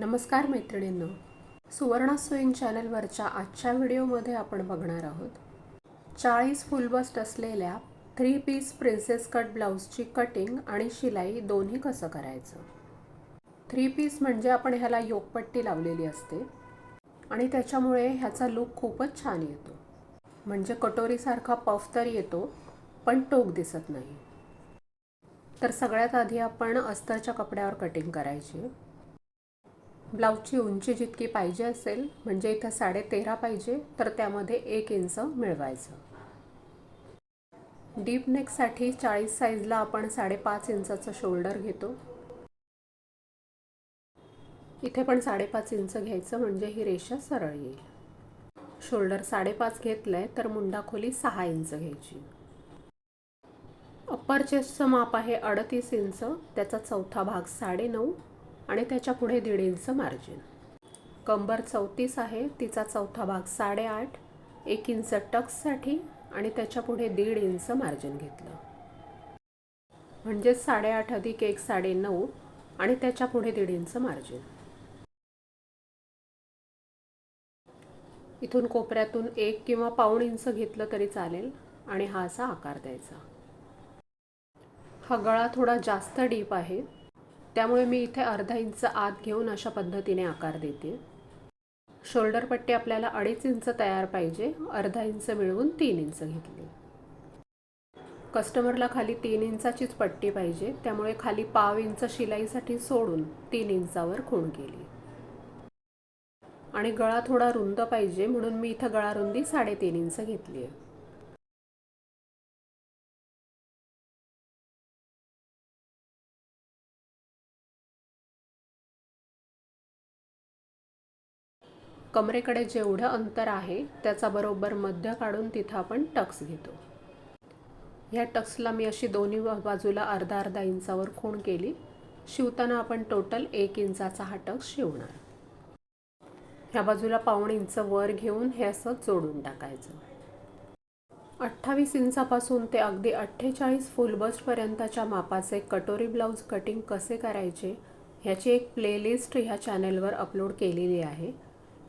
नमस्कार मैत्रिणींनो. सुवर्णा सोईन चॅनलवरच्या आजच्या व्हिडिओमध्ये आपण बघणार आहोत. चाळीस फुलबस्ट असलेल्या थ्री पीस प्रिन्सेस कट ब्लाऊजची कटिंग आणि शिलाई दोन्ही कसं करायचं? थ्री पीस म्हणजे आपण ह्याला योगपट्टी लावलेली असते आणि त्याच्यामुळे ह्याचा लूक खूपच छान येतो. म्हणजे कटोरीसारखा पफ तर येतो पण टोक दिसत नाही. तर सगळ्यात आधी आपण अस्तरच्या कपड्यावर कटिंग करायची. ब्लाऊजची उंची जितकी पाहिजे असेल म्हणजे इथं साडे तेरा पाहिजे तर त्यामध्ये एक इंच मिळवायचं. डीप नेकसाठी चाळीस साईजला आपण साडेपाच इंचाचं शोल्डर घेतो. इथे पण साडेपाच इंच घ्यायचं म्हणजे ही रेषा सरळ येईल. शोल्डर साडेपाच घेतलंय तर मुंडा खोली सहा इंच घ्यायची. अप्पर चेस्टचं माप आहे अडतीस इंच त्याचा चौथा भाग साडेनऊ आणि त्याच्या पुढे दीड इंच मार्जिन कंबर चौतीस आहे तिचा चौथा भाग साडेआठ एक इंच टक्ससाठी आणि त्याच्या पुढे दीड इंच मार्जिन घेतलं. म्हणजेच साडेआठ अधिक एक साडे नऊ आणि त्याच्या पुढे दीड इंच मार्जिन इथून कोपऱ्यातून एक किंवा पाऊण इंच घेतलं तरी चालेल आणि हा असा आकार द्यायचा. हा गळा थोडा जास्त डीप आहे त्यामुळे मी इथे अर्धा इंच आत घेऊन अशा पद्धतीने आकार देते. शोल्डर पट्टी आपल्याला अडीच इंच तयार पाहिजे. अर्धा इंच मिळवून तीन इंच घेतली. कस्टमरला खाली तीन इंचाचीच पट्टी पाहिजे. त्यामुळे खाली पाव इंच शिलाईसाठी सोडून तीन इंचावर खूण केली. आणि गळा थोडा रुंद पाहिजे म्हणून मी इथं गळा रुंदी साडेतीन इंच घेतली आहे. कमरेकडे जेवढं अंतर आहे त्याचा बरोबर मध्य काढून तिथं आपण टक्स घेतो. ह्या टक्सला मी अशी दोन्ही बाजूला अर्धा अर्धा इंचावर खूण केली. शिवताना आपण टोटल एक इंचाचा हा टक्स शिवणार. ह्या बाजूला पाऊण इंच वर घेऊन हे असं जोडून टाकायचं. अठ्ठावीस इंचापासून ते अगदी अठ्ठेचाळीस फुल बस्टपर्यंतच्या मापाचे कटोरी ब्लाऊज कटिंग कसे करायचे ह्याची एक प्लेलिस्ट ह्या चॅनेलवर अपलोड केलेली आहे.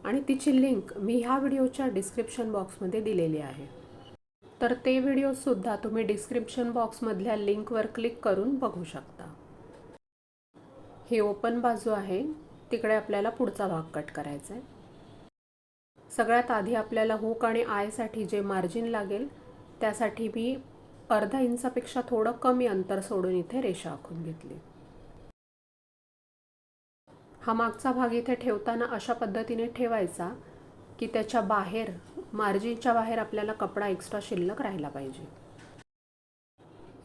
आणि तिची लिंक मी ह्या व्हिडिओच्या डिस्क्रिप्शन बॉक्समध्ये दिलेली आहे. तर ते व्हिडिओसुद्धा तुम्ही डिस्क्रिप्शन बॉक्समधल्या लिंकवर क्लिक करून बघू शकता. ही ओपन बाजू आहे. तिकडे आपल्याला पुढचा भाग कट करायचा आहे. सगळ्यात आधी आपल्याला हुक आणि आयसाठी जे मार्जिन लागेल त्यासाठी मी अर्धा इंचापेक्षा थोडं कमी अंतर सोडून इथे रेषा आखून घेतली. हा मागचा भाग इथे ठेवताना अशा पद्धतीने ठेवायचा की त्याच्या बाहेर मार्जिनच्या बाहेर आपल्याला कपडा एक्स्ट्रा शिल्लक राहिला पाहिजे.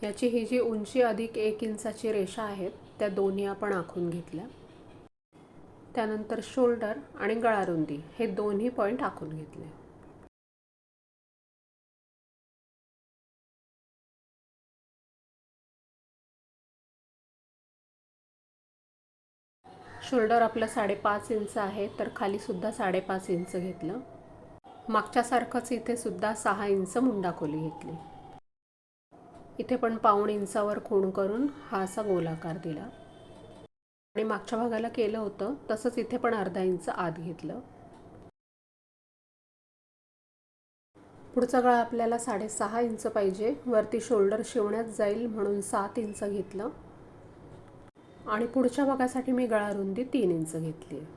याची ही जी उंची अधिक एक इंचाची रेषा आहेत त्या दोन्ही आपण आखून घेतल्या. त्यानंतर शोल्डर आणि गळारुंदी हे दोन्ही पॉईंट आखून घेतले. शोल्डर आपलं साडेपाच इंच आहे तर खालीसुद्धा साडेपाच इंच घेतलं. मागच्यासारखंच इथे सुद्धा सहा इंच मुंडाखोली घेतली. इथे पण पाऊण इंचावर खूण करून हा असा गोलाकार दिला. आणि मागच्या भागाला केलं होतं तसंच इथे पण अर्धा इंच आत घेतलं. पुढचा गळा आपल्याला साडेसहा इंच पाहिजे वरती शोल्डर शिवण्यात जाईल म्हणून सात इंच घेतलं. आणि पुढच्या भागासाठी मी गळा रुंदी तीन इंच घेतली आहे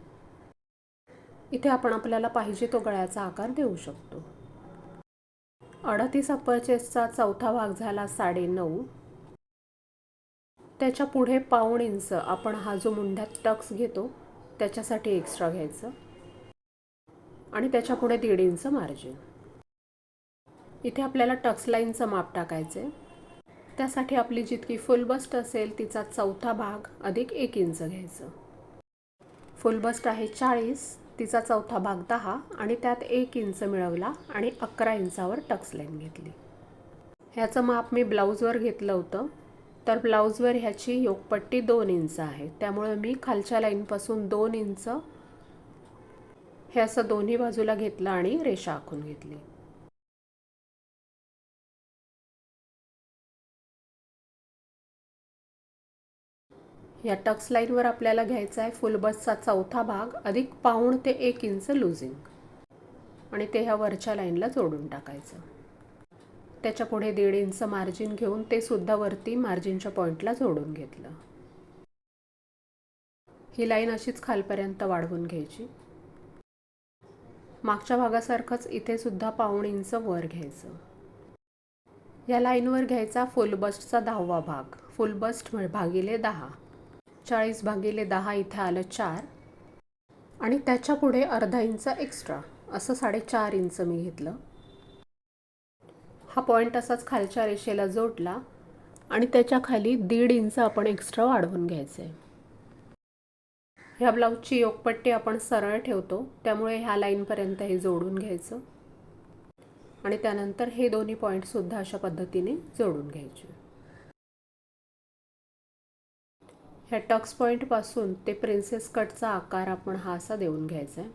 इथे आपण आपल्याला पाहिजे तो गळ्याचा आकार देऊ शकतो. अडतीस अप्पर चेस्टचा चौथा भाग झाला साडे नऊ त्याच्या पुढे पाऊण इंच आपण हा जो मुंढ्यात टक्स घेतो त्याच्यासाठी एक्स्ट्रा घ्यायचं. आणि त्याच्या पुढे दीड इंच मार्जिन इथे आपल्याला टक्स लाईनचं माप टाकायचं आहे त्यासाठी आपली जितकी फुलबस्ट असेल तिचा चौथा भाग अधिक एक इंच घ्यायचं. फुलबस्ट आहे चाळीस तिचा चौथा भाग दहा आणि त्यात एक इंच मिळवला आणि अकरा इंचावर टक्स लाईन घेतली. ह्याचं माप मी ब्लाऊजवर घेतलं होतं. तर ब्लाऊजवर ह्याची योगपट्टी दोन इंच आहे. त्यामुळे मी खालच्या लाईनपासून दोन इंच हे असं दोन्ही बाजूला घेतलं आणि रेषा आखून घेतली. या टक्स लाईनवर आपल्याला घ्यायचा आहे फुल बसचा चौथा भाग अधिक पाऊण ते एक इंच लुझिंग. आणि ते ह्या वरच्या लाईनला जोडून टाकायचं. त्याच्या पुढे दीड इंच मार्जिन घेऊन ते सुद्धा वरती मार्जिनच्या पॉईंटला जोडून घेतलं. ही लाईन अशीच खालपर्यंत वाढवून घ्यायची. मागच्या भागासारखंच इथे सुद्धा पाऊण इंच वर घ्यायचं. या लाईनवर घ्यायचा फुल बस्टचा दहावा भाग. फुल बस्ट भागिले दहा. चाळीस भागिले दहा इथे आलं चार. आणि त्याच्या पुढे अर्धा इंच एक्स्ट्रा असं साडेचार इंच मी घेतलं. हा पॉईंट असाच खालच्या रेषेला जोडला आणि त्याच्याखाली दीड इंच आपण एक्स्ट्रा वाढवून घ्यायचं. आहे ह्या ब्लाऊजची योगपट्टी आपण सरळ ठेवतो त्यामुळे ह्या लाईनपर्यंत हे जोडून घ्यायचं. आणि त्यानंतर हे दोन्ही पॉईंटसुद्धा अशा पद्धतीने जोडून घ्यायचे. ह्या टक्स पॉईंटपासून ते प्रिन्सेस कटचा आकार आपण हा असा देऊन घ्यायचा आहे.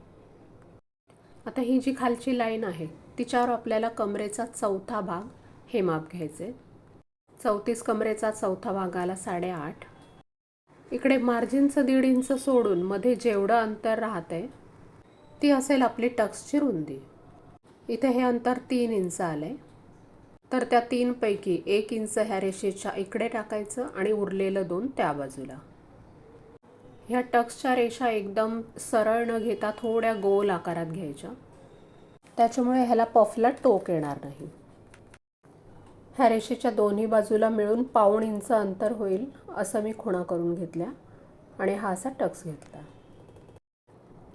आता ही जी खालची लाईन आहे तिच्यावर आपल्याला कमरेचा चौथा भाग हे माप घ्यायचे. चौतीस कमरेचा चौथा भागाला साडेआठ. इकडे मार्जिनचं दीड इंच सोडून मध्ये जेवढं अंतर राहतंय ती असेल आपली टक्सची रुंदी. इथे हे अंतर तीन इंच आलंय. तर त्या तीनपैकी एक इंच ह्या रेषेच्या इकडे टाकायचं आणि उरलेलं दोन त्या बाजूला. ह्या टक्सच्या रेषा एकदम सरळ न घेता थोड्या गोल आकारात घ्यायच्या. त्याच्यामुळे ह्याला पफला टोक येणार नाही. ह्या रेषेच्या दोन्ही बाजूला मिळून पाऊण इंच अंतर होईल असं मी खुणा करून घेतल्या आणि हा असा टक्स घेतला.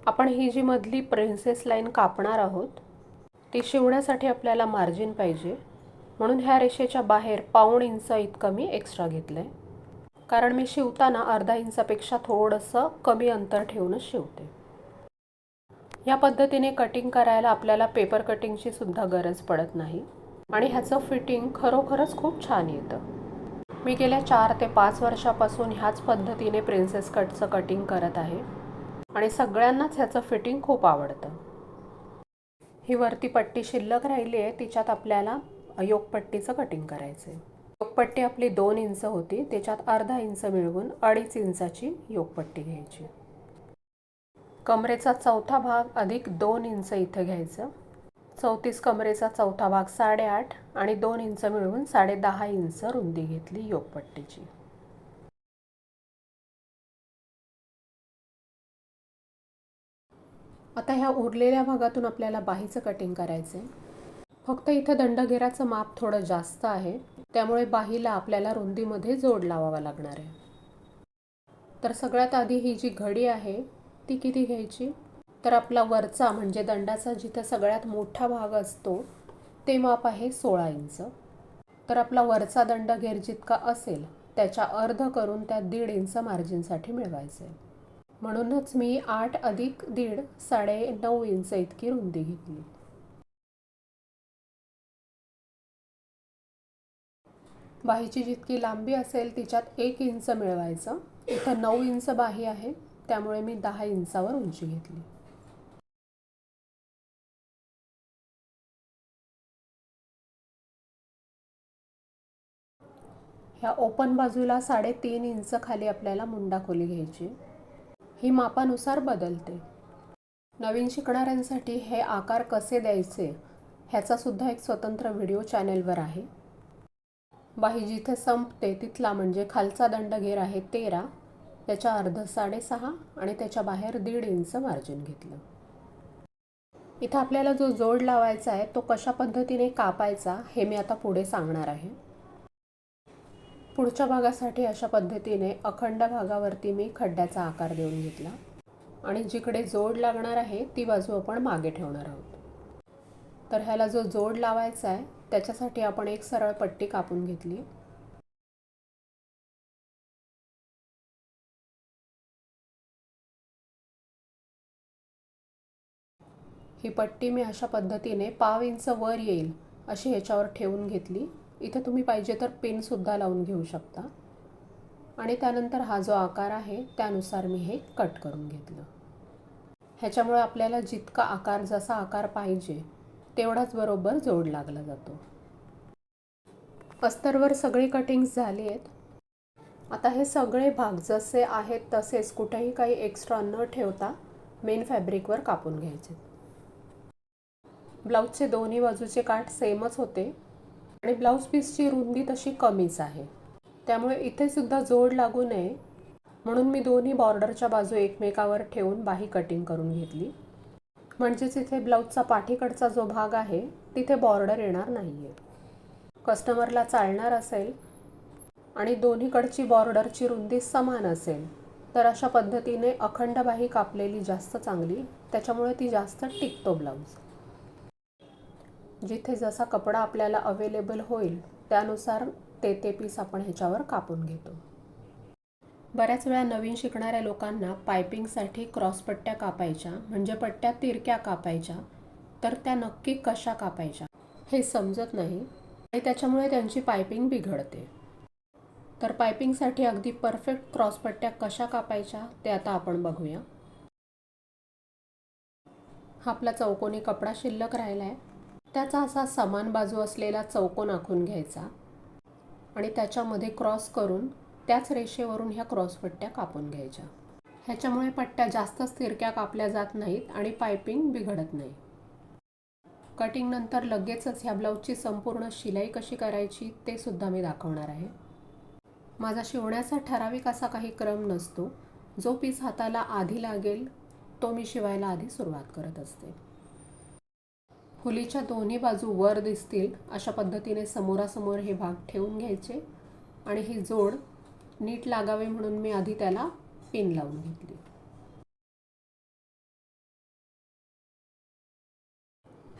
आपण ही जी मधली प्रिन्सेस लाईन कापणार आहोत ती शिवण्यासाठी आपल्याला मार्जिन पाहिजे. म्हणून ह्या रेषेच्या बाहेर पाऊण इंच इतकं मी एक्स्ट्रा घेतलं आहे कारण मी शिवताना अर्धा इंचापेक्षा थोडंसं कमी अंतर ठेवूनच शिवते. या पद्धतीने कटिंग करायला आपल्याला पेपर कटिंगची सुद्धा गरज पडत नाही. आणि ह्याचं फिटिंग खरोखरच खूप छान येतं. मी गेल्या चार ते पाच वर्षापासून ह्याच पद्धतीने प्रिन्सेस कटचं कटिंग करत आहे. आणि सगळ्यांनाच ह्याचं फिटिंग खूप आवडतं. ही वरती पट्टी शिल्लक राहिली आहे तिच्यात आपल्याला योगपट्टीचं कटिंग करायचं आहे योगपट्टी आपली दोन इंच होती त्याच्यात अर्धा इंच मिळवून अडीच इंचाची योगपट्टी घ्यायची. कमरेचा चौथा भाग अधिक दोन इंच इथं घ्यायचं. चौतीस कमरेचा चौथा भाग साडेआठ आणि दोन इंच मिळवून साडे दहा इंच रुंदी घेतली योगपट्टीची. आता ह्या उरलेल्या भागातून आपल्याला बाहीचं कटिंग करायचं आहे फक्त इथं दंडगेराचं माप थोडं जास्त आहे. त्यामुळे बाहीला आपल्याला रुंदीमध्ये जोड लावावा लागणार आहे. तर सगळ्यात आधी ही जी घडी आहे ती किती घ्यायची? तर आपला वरचा म्हणजे दंडाचा जिथं सगळ्यात मोठा भाग असतो ते माप आहे सोळा इंच. तर आपला वरचा दंड घेर जितका असेल त्याच्या अर्ध करून त्या दीड इंच मार्जिनसाठी मिळवायचं. आहे म्हणूनच मी आठ अधिक दीड साडे नऊ इंच इतकी रुंदी घेतली. बाहीची जितकी लांबी असेल तिच्यात एक इंच मिळवायचं. इथं नऊ इंच बाही आहे. त्यामुळे मी दहा इंचावर उंची घेतली. ह्या ओपन बाजूला साडेतीन इंच खाली आपल्याला मुंडा खोली घ्यायची. ही मापानुसार बदलते. नवीन शिकणाऱ्यांसाठी हे आकार कसे द्यायचे ह्याचा सुद्धा एक स्वतंत्र व्हिडिओ चॅनेलवर आहे. बाही जिथे संपते तिथला म्हणजे खालचा दंड घेर आहे तेरा त्याच्या अर्ध साडेसहा आणि त्याच्या बाहेर दीड इंच मार्जिन घेतलं. इथं आपल्याला जो जोड लावायचा आहे तो कशा पद्धतीने कापायचा हे मी आता पुढे सांगणार आहे. पुढच्या भागासाठी अशा पद्धतीने अखंड भागावरती मी खड्ड्याचा आकार देऊन घेतला आणि जिकडे जोड लागणार आहे ती बाजू आपण मागे ठेवणार आहोत. तर ह्याला जो जोड लावायचा आहे त्याच्यासाठी आपण एक सरळ पट्टी कापून घेतली. ही पट्टी मी अशा पद्धतीने पाव इंच वर येईल अशी ह्याच्यावर ठेवून घेतली. इथे तुम्ही पाहिजे तर पिनसुद्धा लावून घेऊ शकता. आणि त्यानंतर हा जो आकार आहे त्यानुसार मी हे कट करून घेतलं. ह्याच्यामुळे आपल्याला जितका आकार जसा आकार पाहिजे तेवढाच बरोबर जोड लागला जातो. अस्तरवर सगळी कटिंग्स झाली आहेत आता हे सगळे भाग जसे आहेत तसेच कुठेही काही एक्स्ट्रा न ठेवता मेन फॅब्रिकवर कापून घ्यायचे. ब्लाऊजचे दोन्ही बाजूचे काठ सेमच होते आणि ब्लाऊज पीसची रुंदी तशी कमीच आहे. त्यामुळे इथे सुद्धा जोड लागू नये म्हणून मी दोन्ही बॉर्डरच्या बाजू एकमेकावर ठेवून बाही कटिंग करून घेतली. म्हणजेच इथे ब्लाऊजचा पाठीकडचा जो भाग आहे तिथे बॉर्डर येणार नाही आहे कस्टमरला चालणार असेल आणि दोन्हीकडची बॉर्डरची रुंदी समान असेल तर अशा पद्धतीने अखंड बाही कापलेली जास्त चांगली त्याच्यामुळे ती जास्त टिकतो ब्लाऊज. जिथे जसा कपडा आपल्याला अवेलेबल होईल त्यानुसार ते ते पीस आपण ह्याच्यावर कापून घेतो. बऱ्याच वेळा नवीन शिकणाऱ्या लोकांना पायपिंगसाठी क्रॉस पट्ट्या कापायच्या म्हणजे पट्ट्या तिरक्या कापायच्या तर त्या नक्की कशा कापायच्या हे समजत नाही आणि त्याच्यामुळे त्यांची पायपिंग बिघडते. तर पायपिंगसाठी अगदी परफेक्ट क्रॉसपट्ट्या कशा कापायच्या ते आता आपण बघूया. हा आपला चौकोनी कपडा शिल्लक राहिला आहे त्याचा असा समान बाजू असलेला चौकोन आखून घ्यायचा आणि त्याच्यामध्ये क्रॉस करून त्याच रेषेवरून ह्या क्रॉस पट्ट्या कापून घ्यायच्या. ह्याच्यामुळे पट्ट्या जास्त तिरक्या कापल्या जात नाहीत आणि पायपिंग बिघडत नाही. कटिंग नंतर लगेचच ह्या ब्लाऊजची संपूर्ण शिलाई कशी करायची ते सुद्धा मी दाखवणार आहे. माझा शिवण्याचा ठराविक असा काही क्रम नसतो. जो पीस हाताला आधी लागेल तो मी शिवायला आधी सुरुवात करत असते. फुलीच्या दोन्ही बाजू वर दिसतील अशा पद्धतीने समोरासमोर हे भाग ठेवून घ्यायचे आणि ही जोड नीट लागावे म्हणून मी आधी त्याला पिन लावून घेतली.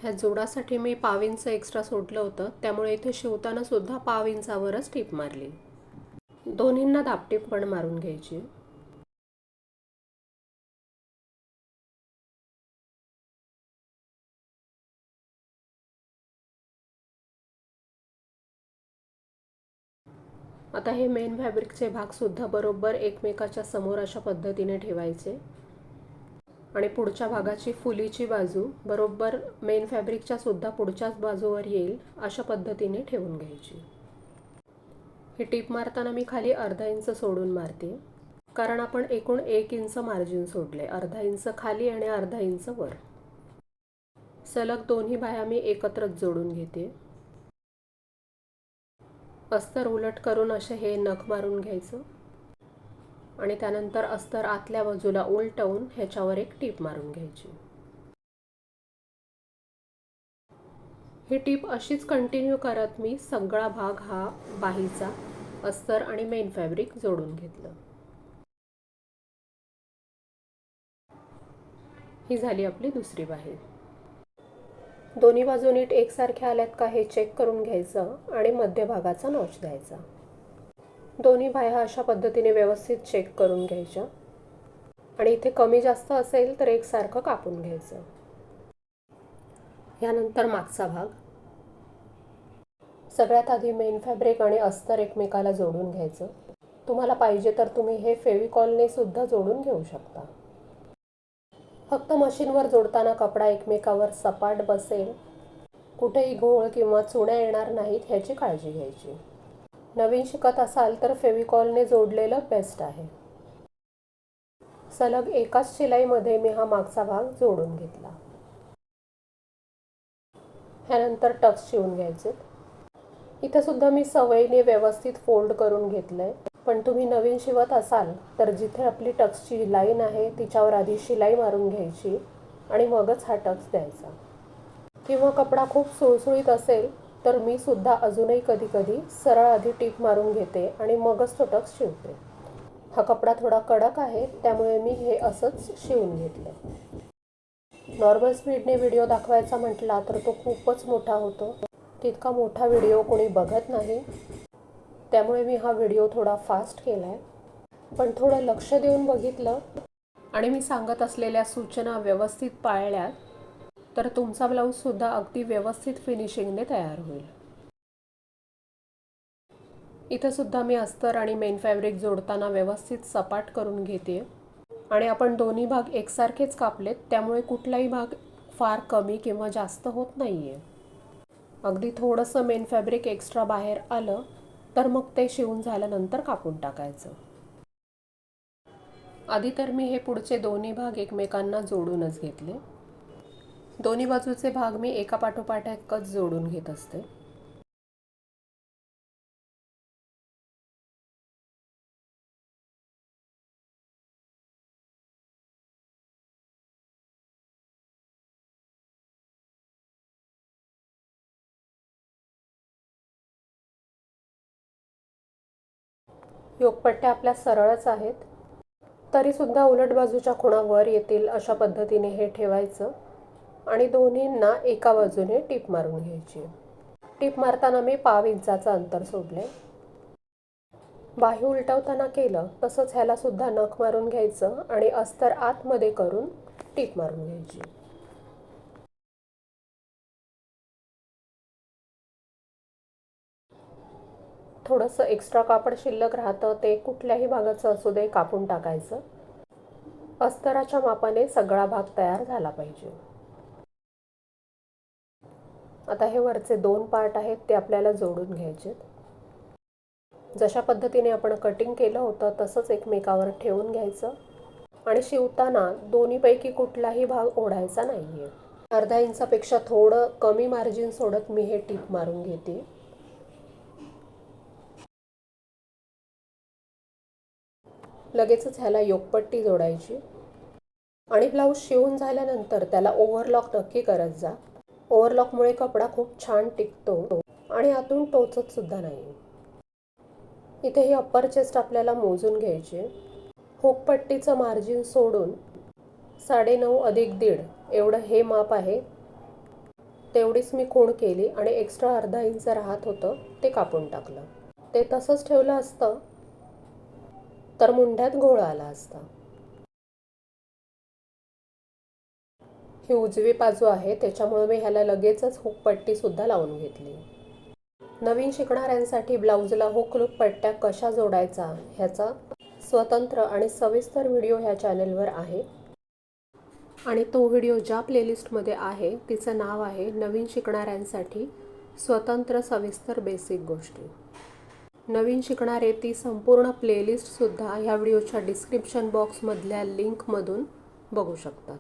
ह्या जोडासाठी मी पाव इंच एक्स्ट्रा सोडलं होतं. त्यामुळे इथे शिवताना सुद्धा पाव इंचावरच टीप मारली. दोन्हींना दापटीप पण मारून घ्यायची. आता हे मेन फॅब्रिकचे भागसुद्धा बरोबर एकमेकाच्या समोर अशा पद्धतीने ठेवायचे. आणि पुढच्या भागाची फुलीची बाजू बरोबर मेन फॅब्रिकच्या सुद्धा पुढच्याच बाजूवर येईल अशा पद्धतीने ठेवून घ्यायची. ही टीप मारताना मी खाली अर्धा इंच सोडून मारते. कारण आपण एकूण एक इंच मार्जिन सोडले. अर्धा इंच खाली आणि अर्धा इंच वर. सलग दोन्ही बाया मी एकत्रच जोडून घेते. अस्तर उलट करून असे हे नख मारून घ्यायचं. आणि त्यानंतर अस्तर आतल्या बाजूला उलटवून ह्याच्यावर एक टीप मारून घ्यायची. ही टीप अशीच कंटिन्यू करत मी सगळा भाग हा बाहीचा अस्तर आणि मेन फॅब्रिक जोडून घेतलं. ही झाली आपली दुसरी बाही. दोन्ही बाजू नीट एकसारख्या आल्यात का हे चेक करून घ्यायचं आणि मध्यभागाचा नॉच द्यायचा. दोन्ही बाह्या अशा पद्धतीने व्यवस्थित चेक करून घ्यायच्या. आणि इथे कमी जास्त असेल तर एकसारखं कापून घ्यायचं. ह्यानंतर मागचा भाग. सगळ्यात आधी मेन फॅब्रिक आणि अस्तर एकमेकाला जोडून घ्यायचं. तुम्हाला पाहिजे तर तुम्ही हे फेविकॉलने सुद्धा जोडून घेऊ शकता. फक्त मशीनवर जोडताना कपडा एकमेकावर सपाट बसेल. कुठेही घोळ किंवा चुण्या येणार नाहीत ह्याची काळजी घ्यायची. नवीन शिकत असाल तर फेविकॉलने जोडलेलं बेस्ट आहे. सलग एकाच शिलाईमध्ये मी हा मागचा भाग जोडून घेतला. ह्यानंतर टक्स शिवून घ्यायचे. इथं सुद्धा मी सवयीने व्यवस्थित फोल्ड करून घेतलंय. पण तुम्ही नवीन शिवत असाल तर जिथे आपली टक्सची लाईन आहे तिच्यावर आधी शिलाई मारून घ्यायची आणि मगच हा टक्स द्यायचा. किंवा कपडा खूप सुळसुळीत असेल तर मी सुद्धा अजूनही कधी कधी सरळ आधी टीप मारून घेते आणि मगच तो टक्स शिवते. हा कपडा थोडा कडक आहे त्यामुळे मी हे असंच शिवून घेतलं नॉर्मल स्पीडने व्हिडिओ दाखवायचा म्हटला तर तो खूपच मोठा होतो. तितका मोठा व्हिडिओ कोणी बघत नाही. त्यामुळे मी हा व्हिडिओ थोडा फास्ट केला आहे पण थोडं लक्ष देऊन बघितलं आणि मी सांगत असलेल्या सूचना व्यवस्थित पाळल्यात तर तुमचा ब्लाऊजसुद्धा अगदी व्यवस्थित फिनिशिंगने तयार होईल. इथं सुद्धा मी अस्तर आणि मेन फॅब्रिक जोडताना व्यवस्थित सपाट करून घेते. आणि आपण दोन्ही भाग एकसारखेच कापलेत त्यामुळे कुठलाही भाग फार कमी किंवा जास्त होत नाही आहे अगदी थोडंसं मेन फॅब्रिक एक्स्ट्रा बाहेर आलं तर मग ते शिवून झाल्यानंतर कापून टाकायचं. आधी तर मी हे पुढचे दोन्ही भाग एकमेकांना जोडूनच घेतले. दोन्ही बाजूचे भाग मी एका पाठोपाठ एकच जोडून घेत असते. योगपट्ट्या आपल्या सरळच आहेत. तरीसुद्धा उलट बाजूच्या खुणा वर येतील अशा पद्धतीने हे ठेवायचं आणि दोन्हींना एका बाजूने टीप मारून घ्यायची. टीप मारताना मी पाव इंचाचं अंतर सोडले. बाही उलटवताना केलं तसंच ह्यालासुद्धा नख मारून घ्यायचं आणि अस्तर आतमध्ये करून टीप मारून घ्यायची. थोडंसं एक्स्ट्रा कापड शिल्लक राहतं ते कुठल्याही भागाचं असू दे कापून टाकायचं. अस्तराच्या मापाने सगळा भाग तयार झाला पाहिजे. आता हे वरचे दोन पार्ट आहेत ते आपल्याला जोडून घ्यायचे जशा पद्धतीने आपण कटिंग केलं होतं तसंच एकमेकावर ठेवून घ्यायचं. आणि शिवताना दोन्हीपैकी कुठलाही भाग ओढायचा नाही आहे अर्धा इंचापेक्षा थोडं कमी मार्जिन सोडत मी हे टीप मारून घेते. लगेचच ह्याला योगपट्टी जोडायची. आणि ब्लाऊज शिवून झाल्यानंतर त्याला ओव्हरलॉक नक्की करत जा. ओव्हरलॉकमुळे कपडा खूप छान टिकतो आणि आतून टोचत सुद्धा नाही. इथे ही अप्पर चेस्ट आपल्याला मोजून घ्यायची हुकपट्टीचं मार्जिन सोडून साडेनऊ अधिक दीड एवढं हे माप आहे. तेवढीच मी खूण केली आणि एक्स्ट्रा अर्धा इंच राहत होतं ते कापून टाकलं. ते तसंच ठेवलं असतं. तर मुंढ्यात घोळ आला असता. ही उजवी बाजू आहे त्याच्यामुळे मी ह्याला लगेचच हुकपट्टी सुद्धा लावून घेतली. नवीन शिकणाऱ्यांसाठी ब्लाऊजला हुकलूक पट्ट्या कशा जोडायचा ह्याचा स्वतंत्र आणि सविस्तर व्हिडिओ ह्या चॅनेलवर आहे. आणि तो व्हिडिओ ज्या प्लेलिस्टमध्ये आहे तिचं नाव आहे नवीन शिकणाऱ्यांसाठी स्वतंत्र सविस्तर बेसिक गोष्टी. नवीन शिकणारे ती संपूर्ण प्लेलिस्टसुद्धा ह्या व्हिडिओच्या डिस्क्रिप्शन बॉक्समधल्या लिंकमधून बघू शकतात.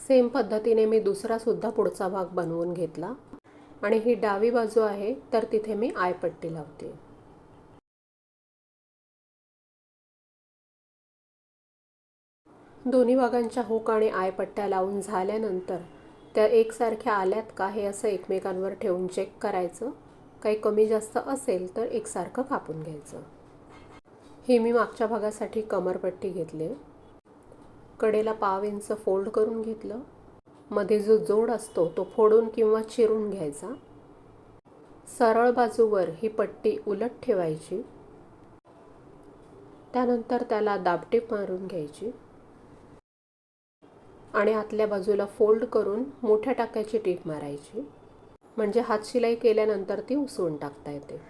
सेम पद्धतीने मी दुसरासुद्धा पुढचा भाग बनवून घेतला. आणि ही डावी बाजू आहे तर तिथे मी आयपट्टी लावते. दोन्ही भागांच्या हुक आणि आयपट्ट्या लावून झाल्यानंतर त्या एकसारख्या आल्यात का हे असं एकमेकांवर ठेवून चेक करायचं. काही कमी जास्त असेल तर एकसारखं कापून घ्यायचं. हे मी मागच्या भागासाठी कमरपट्टी घेतली. कडेला पाव इंच फोल्ड करून घेतलं. मध्ये जो जोड असतो तो फोडून किंवा चिरून घ्यायचा. सरळ बाजूवर ही पट्टी उलट ठेवायची. त्यानंतर त्याला दाबटीप मारून घ्यायची. आणि आतल्या बाजूला फोल्ड करून मोठ्या टाक्याची टीप मारायची. म्हणजे हातशिलाई केल्यानंतर ती उसळून टाकता येते.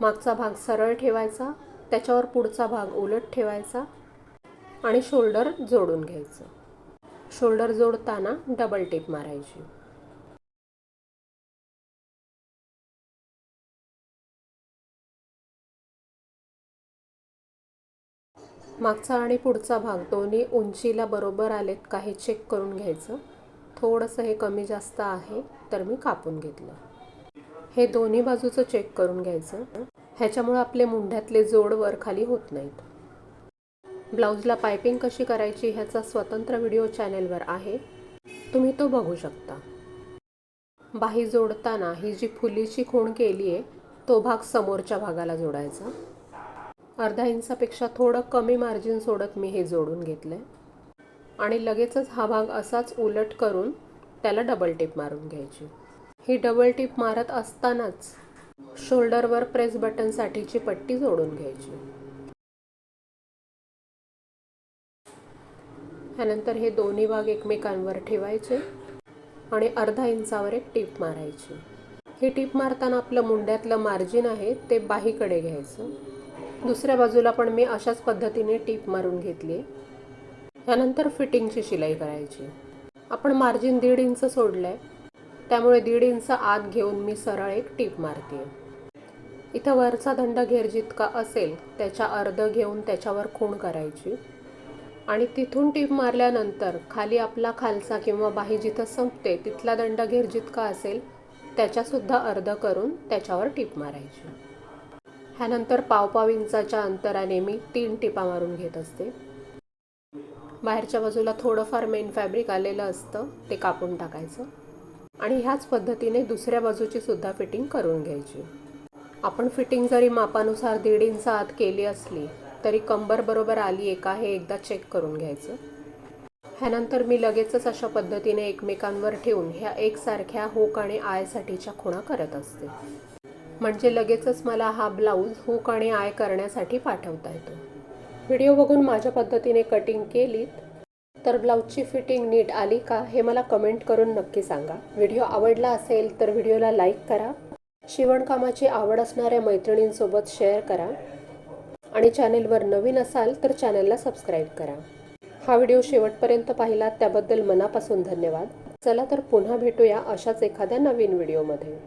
मागचा भाग सरळ ठेवायचा त्याच्यावर पुढचा भाग उलट ठेवायचा आणि शोल्डर जोडून घ्यायचं. शोल्डर जोडताना डबल टेप मारायची. मागचा आणि पुढचा भाग दोन्ही उंचीला बरोबर आलेत का हे चेक करून घ्यायचं. थोडंसं हे कमी जास्त आहे तर मी कापून घेतलं. हे दोन्ही बाजूचं चेक करून घ्यायचं. ह्याच्यामुळं आपले मुंढ्यातले जोड वर खाली होत नाहीत. ब्लाऊजला पायपिंग कशी करायची ह्याचा स्वतंत्र व्हिडिओ चॅनेलवर आहे. तुम्ही तो बघू शकता. बाही जोडताना ही जी फुलीची खूण केली आहे तो भाग समोरच्या भागाला जोडायचा. अर्धा इंचापेक्षा थोडं कमी मार्जिन सोडत मी हे जोडून घेतलं आहे आणि लगेचच हा भाग असाच उलट करून त्याला डबल टिप मारून घ्यायची. ही डबल टिप मारत असतानाच शोल्डरवर प्रेस बटनसाठीची पट्टी जोडून घ्यायची. ह्यानंतर हे दोन्ही भाग एकमेकांवर ठेवायचे आणि अर्धा इंचावर एक टीप मारायची. ही टीप मारताना आपलं मुंड्यातलं मार्जिन आहे ते बाहीकडे घ्यायचं. दुसऱ्या बाजूला पण मी अशाच पद्धतीने टीप मारून घेतली. ह्यानंतर फिटिंगची शिलाई करायची. आपण मार्जिन दीड इंच सोडलं आहे त्यामुळे दीड इंच आत घेऊन मी सरळ एक टीप मारते इथं वरचा दंड घेर जितका असेल त्याच्या अर्ध घेऊन त्याच्यावर खूण करायची. आणि तिथून टीप मारल्यानंतर खाली आपला खालचा किंवा बाही जिथं संपते तिथला दंड घेर जितका असेल त्याच्यासुद्धा अर्ध करून त्याच्यावर टीप मारायची. ह्यानंतर पावपाव इंचाच्या अंतराने मी तीन टिपा मारून घेत असते. बाहेरच्या बाजूला थोडंफार मेन फॅब्रिक आलेलं असतं ते कापून टाकायचं. आणि ह्याच पद्धतीने दुसऱ्या बाजूची सुद्धा फिटिंग करून घ्यायची. आपण फिटिंग जरी मापानुसार दीड इंच आत केली असली तरी कंबर बरोबर आली आहे का हे एकदा चेक करून घ्यायचं. ह्यानंतर मी लगेचच अशा पद्धतीने एकमेकांवर ठेवून ह्या एकसारख्या हुक आणि आयसाठीच्या खुणा करत असते. म्हणजे लगेचच मला हा ब्लाऊज हुक आणि आय करण्यासाठी पाठवता येतो. व्हिडिओ बघून माझ्या पद्धतीने कटिंग केलीत तर ब्लाऊजची फिटिंग नीट आली का हे मला कमेंट करून नक्की सांगा. व्हिडिओ आवडला असेल तर व्हिडिओला लाईक करा. शिवणकामाची आवड असणाऱ्या मैत्रिणींसोबत शेअर करा. आणि चॅनेलवर नवीन असाल तर चॅनेलला सबस्क्राईब करा. हा व्हिडिओ शेवटपर्यंत पाहिलात त्याबद्दल मनापासून धन्यवाद. चला तर पुन्हा भेटूया अशाच एखाद्या नवीन व्हिडिओमध्ये.